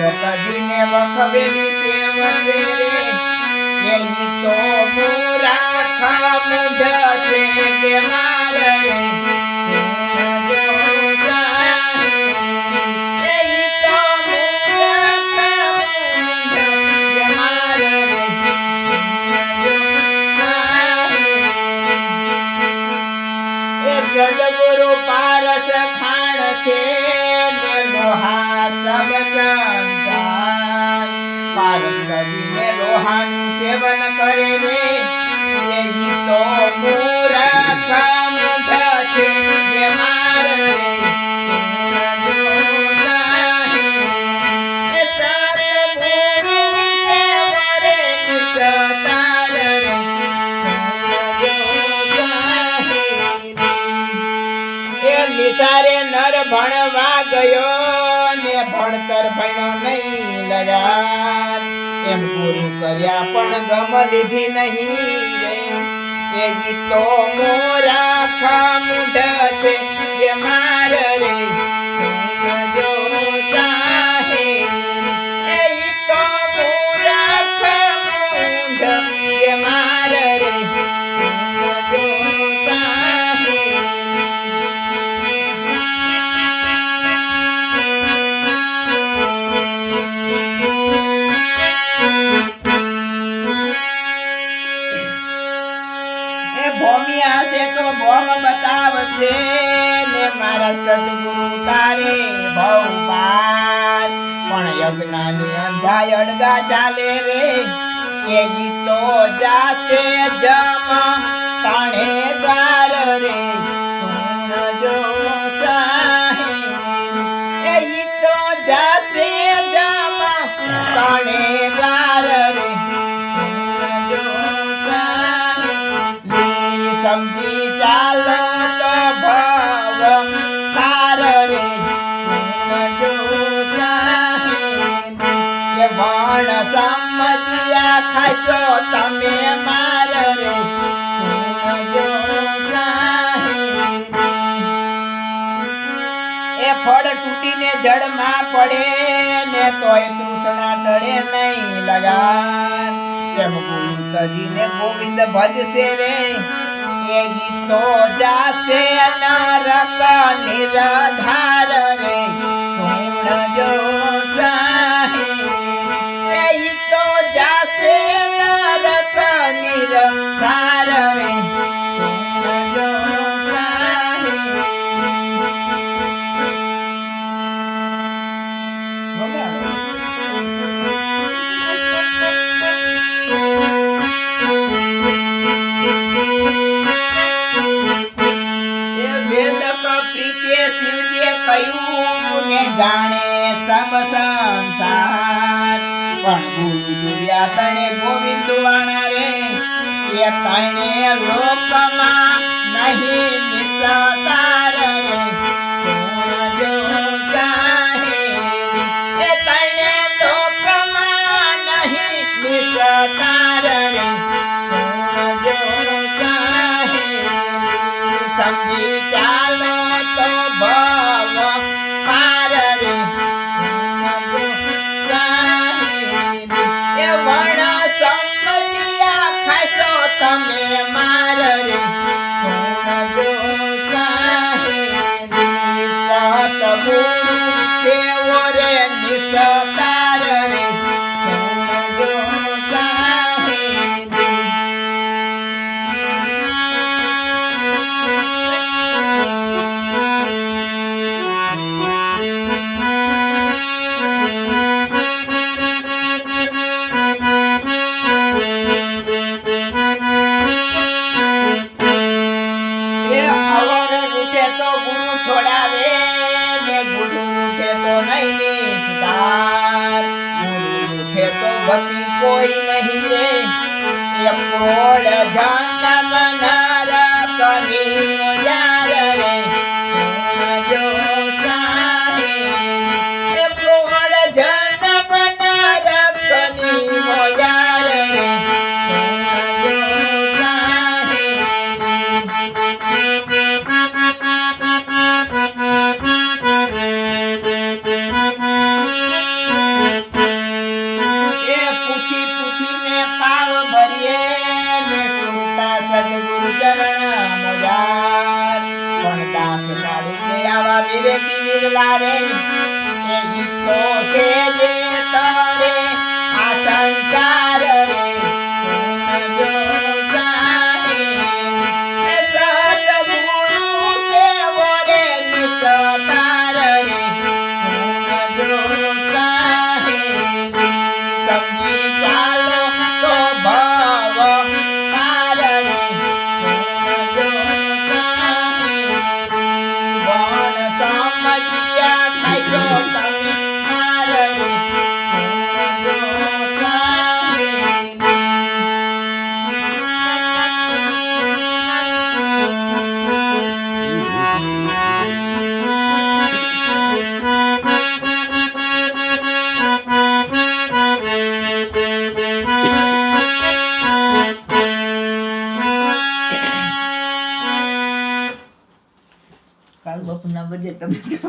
વૃક્ષ તજીને વખવેલી સેવ છે રે એ તો મૂરાખા મૂઢ છે કે મારે સદગુરુ પારસ ખાણ છે ઈ તો લોહાનું સેવન કરે રે એ તો પૂરા કામ છે. જે મારે નિસારે નર ભણવા ગયો ને ભણતર ભણ્યો નહીં લગાર એમ પૂરું કર્યા પણ ગમ લીધી નહીં રે. એ ઈ તો મોરા ખામુઢ છે કે માર રે. સદગુરુ તારે ભવ પાર પણ યજ્ઞની અંધાય અડગા ચાલે રે. એ ઈ તો જાશે જમ તાણે ગાર રે. જાશે જમ તાણે ગાર રે. સમજી ચાલો ખાશો તમે એ ફળ તૂટીને જળમાં પડે ને તોય તૃષ્ણા ટળે નહીં લગાન એમ ગુરુ ગોવિંદ ભજશે રે. એ તો જાશે નરક નિરાધાર રે. સુણજો સાહેબ પ્રીતે શિવજીએ કહ્યું ને જાણે સબ સંસાર. પણ ગુરુયા તણે ગોવિંદ વાણા રે, એ તણે લોકમાં નહીં Sangha. કોઈ નહીં રે. એમ કોળ જન્મ નર કરી Para vivir, vivir la reina, Egipto se lleva. them.